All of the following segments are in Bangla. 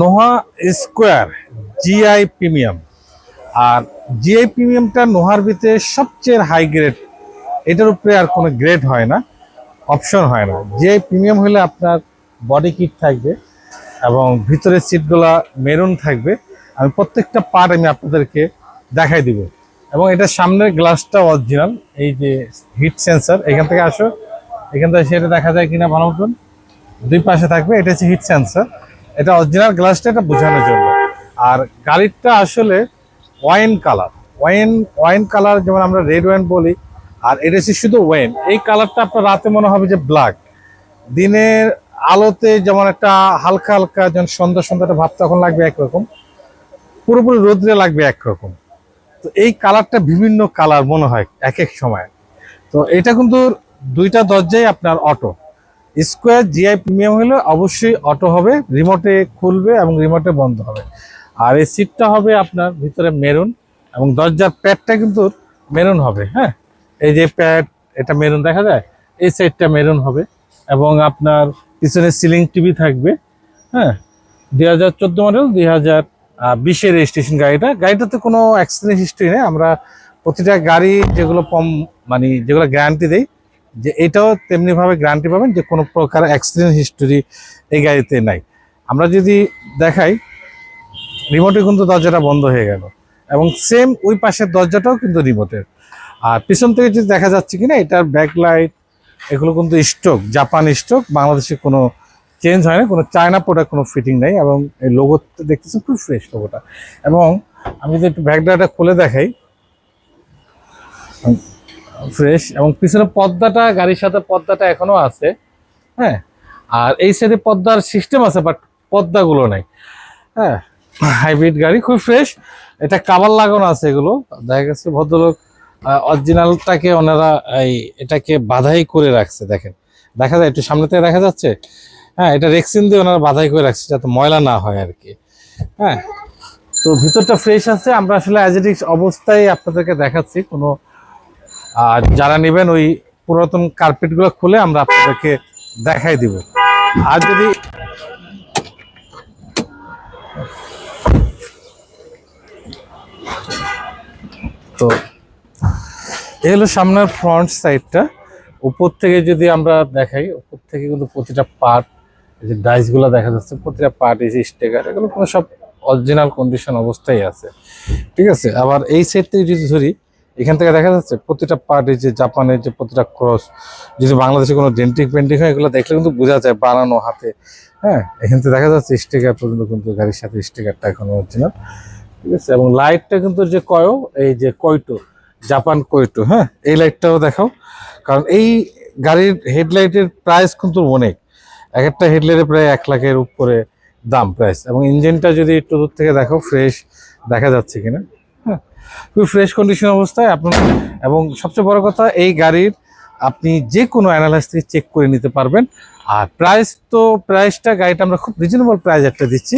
নোহা স্কোয়ার জিআই প্রিমিয়াম আর জিআই প্রিমিয়ামটা নোহার ভিতরে সবচেয়ে হাই গ্রেড এটার উপরে আর কোনো গ্রেড হয় না অপশন হয় না। জিআই প্রিমিয়াম হলে আপনার বডি কিট থাকবে এবং ভিতরের সিটগুলা মেরুন থাকবে। আমি প্রত্যেকটা পার্ট আমি আপনাদেরকে দেখাই দিব। এবং এটা সামনের গ্লাসটা অরিজিনাল এই যে হিট সেন্সার এখান থেকে আসো। এখান থেকে সেটা দেখা যায় কিনা ভালো মতন। দুই পাশে থাকবে, এটা হচ্ছে হিট সেন্সর এটা অরিজিনাল গ্লাসটা এটা বোঝানোর জন্য। আর গাড়িটা আসলে wine colour wine wine colour যেমন আমরা রেড ওয়াইন বলি, আর এটা হচ্ছে শুধু ওয়াইন এই কালারটা আপনার রাতে মনে হবে যে ব্ল্যাক দিনের আলোতে যেমন একটা হালকা হালকা যেমন সন্ধ্যা, সন্ধ্যাটা ভাব তখন লাগবে একরকম। পুরোপুরি রোদ্রে লাগবে একরকম। তো এই কালারটা বিভিন্ন কালার মনে হয় এক এক সময়। তো এটা কিন্তু দুইটা দরজাই আপনার অটো স্কোয়ার জিআই প্রিমিয়াম হলে অবশ্যই অটো হবে রিমোটে খুলবে এবং রিমোটে বন্ধ হবে। আর এই সিটটা হবে আপনার ভিতরে মেরুন এবং দরজার প্যাডটা কিন্তু মেরুন হবে হ্যাঁ? এই যে প্যাড এটা মেরুন দেখা যায়? এই সাইডটা মেরুন হবে এবং আপনার পিছনে সিলিং টিভি থাকবে হ্যাঁ? দুই হাজার চোদ্দ মডেল দুই হাজার বিশের রেজিস্ট্রেশন গাড়িটা। গাড়িটাতে কোনো অ্যাক্সিডেন্ট হিস্ট্রি নেই। আমরা প্রতিটা গাড়ি যেগুলো কম মানে যেগুলো গ্যারান্টি দেই যে এটাও তেমনিভাবে গ্যারান্টি পাবেন যে কোনো প্রকার অ্যাক্সিডেন্ট হিস্টোরি এই গাড়িতে নাই। আমরা যদি দেখাই রিমোটে কিন্তু দরজাটা বন্ধ হয়ে গেল এবং সেম ওই পাশের দরজাটাও কিন্তু রিমোটের আর পিছন থেকে যদি দেখা যাচ্ছে কিনা, এটার ব্যাকলাইট এগুলো কিন্তু স্টক জাপান স্টক বাংলাদেশে কোনো চেঞ্জ হয় না, কোনো চায়না প্রোডাক্ট কোনো ফিটিং নেই এবং এই লোগো দেখতেছেন খুব ফ্রেশ লোগোটা এবং আমি যদি একটু ব্যাকডাটা খুলে দেখাই ফ্রেশ এবং পিছনে পর্দাটা গাড়ির সাথে পর্দাটা এখনও আছে হ্যাঁ? আর এই সাইডে পর্দার সিস্টেম আছে বাট পর্দাগুলো নাই হ্যাঁ? হাইব্রিড গাড়ি, খুব ফ্রেশ এটা কাবার লাগানো আছে এগুলো। দেখা গেছে ভদ্রলোক অরিজিনালটাকে ওনারা এই এটাকে বাধাই করে রাখছে, দেখেন। দেখা যায়, একটু সামনে থেকে দেখা যাচ্ছে হ্যাঁ এটা রেক্সিন দিয়ে ওনারা বাধাই করে রাখছে, যাতে ময়লা না হয় আর কি হ্যাঁ? তো ভিতরটা ফ্রেশ আছে। আমরা আসলে অ্যাজেটিক্স অবস্থায় আপনাদেরকে দেখাচ্ছি, কোনো আর যারা নেবেন ওই পুরাতন কার্পেটগুলো খুলে আমরা আপনাদেরকে দেখাই দিব। আর যদি তো এই হলো সামনের ফ্রন্ট সাইডটা উপর থেকে যদি আমরা দেখাই, উপর থেকে কিন্তু প্রতিটা পার্ট যে ডাইসগুলো দেখা যাচ্ছে, প্রতিটা পার্ট এই যে স্টেকার এগুলো কোনো সব অরিজিনাল কন্ডিশন অবস্থায় আছে। ঠিক আছে? আবার এই সাইড থেকে যদি ধরি এখান থেকে দেখা যাচ্ছে প্রতিটা পার্টি যে জাপানের যে প্রতিটা ক্রস যদি বাংলাদেশে কোনো ডেন্টিক পেন্টিং হয়, এগুলো দেখলে কিন্তু বোঝা যায় বানানো হাতে। হ্যাঁ এখান থেকে দেখা যাচ্ছে স্টিকার পর্যন্ত কিন্তু গাড়ির সাথে স্টিকারটা এখন অরিজিনাল ঠিক আছে? এবং লাইটটা কিন্তু যে কয়ো, এই যে কয়টো জাপান কয়টো হ্যাঁ এই লাইটটাও দেখাও। কারণ এই গাড়ির হেডলাইটের প্রাইস কিন্তু অনেক। এক একটা হেডলাইটের প্রায় এক লাখের উপরে দাম প্রাইস এবং ইঞ্জিনটা যদি একটু দূর থেকে দেখো ফ্রেশ দেখা যাচ্ছে কিনা। খুবই ফ্রেশ কন্ডিশন অবস্থায় আপনার। এবং সবচেয়ে বড় কথা, এই গাড়ির আপনি যে কোনো অ্যানালাইস থেকে চেক করে নিতে পারবেন। আর প্রাইস তো প্রাইসটা গাড়িটা আমরা খুব রিজনেবল প্রাইস একটা দিচ্ছি।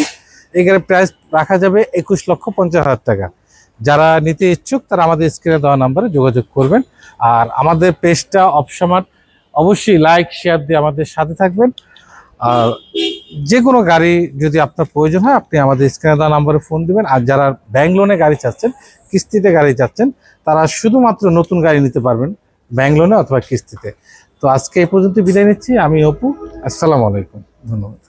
এই গাড়ির প্রাইস রাখা যাবে একুশ লক্ষ পঞ্চাশ হাজার টাকা। যারা নিতে ইচ্ছুক, তারা আমাদের স্ক্রিনে দেওয়া নাম্বারে যোগাযোগ করবেন। আর আমাদের পেজটা অপসমার অবশ্যই লাইক শেয়ার দিয়ে আমাদের সাথে থাকবেন। আর যে কোনো গাড়ি যদি আপনার প্রয়োজন হয়, আপনি আমাদের স্ক্রিনে দেওয়া নাম্বারে ফোন দিবেন। আর যারা ব্যাংক লোনে গাড়ি চাচ্ছেন, কিস্তিতে গাড়ি চাচ্ছেন, তারা শুধুমাত্র নতুন গাড়ি নিতে পারবেন ব্যাংক লোনে অথবা কিস্তিতে। তো আজকে এই পর্যন্ত বিদায় নিচ্ছি। আমি অপু, আসসালামু আলাইকুম। ধন্যবাদ।